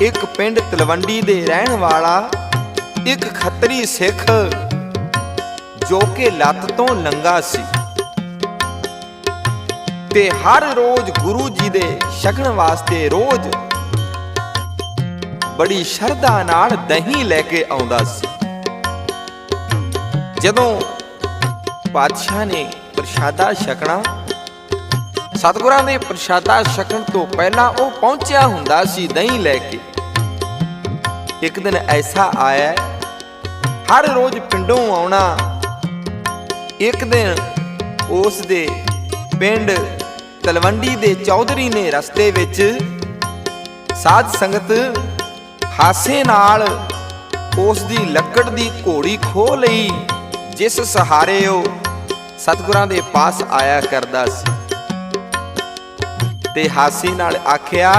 ਇੱਕ ਪਿੰਡ ਤਲਵੰਡੀ ਦੇ ਰਹਿਣ ਵਾਲਾ, ਇੱਕ ਖੱਤਰੀ ਸਿੱਖ, ਜੋ ਕਿ ਲੱਤ ਤੋਂ ਲੰਗਾ ਸੀ। ਤੇ ਹਰ ਰੋਜ਼ ਗੁਰੂ ਜੀ ਦੇ ਛਕਣ ਵਾਸਤੇ ਰੋਜ਼ ਬੜੀ ਸ਼ਰਧਾ ਨਾਲ ਦਹੀਂ ਲੈ ਕੇ ਆਉਂਦਾ ਸੀ। ਜਦੋਂ ਪਾਤਸ਼ਾਹ ਨੇ ਪ੍ਰਸ਼ਾਦਾ ਛਕਣਾ ਸਤਿਗੁਰਾਂ ਦੇ ਪ੍ਰਸ਼ਾਦਾ ਛਕਣ ਤੋਂ ਪਹਿਲਾਂ ਉਹ ਪਹੁੰਚਿਆ ਹੁੰਦਾ ਸੀ ਦਹੀਂ ਲੈ ਕੇ। ਇੱਕ ਦਿਨ ਐਸਾ ਆਇਆ, ਹਰ ਰੋਜ਼ ਪਿੰਡੋਂ ਆਉਣਾ। ਇੱਕ ਦਿਨ ਉਸ ਦੇ ਪਿੰਡ ਤਲਵੰਡੀ ਦੇ ਚੌਧਰੀ ਨੇ ਰਸਤੇ ਵਿੱਚ ਸਾਧ ਸੰਗਤ ਹਾਸੇ ਨਾਲ ਉਸ ਦੀ ਲੱਕੜ ਦੀ ਘੋੜੀ ਖੋ ਲਈ, ਜਿਸ ਸਹਾਰੇ ਉਹ ਸਤਿਗੁਰਾਂ ਦੇ ਪਾਸ ਆਇਆ ਕਰਦਾ ਸੀ। ਤੇ ਹਾਸੀ ਨਾਲ ਆਖਿਆ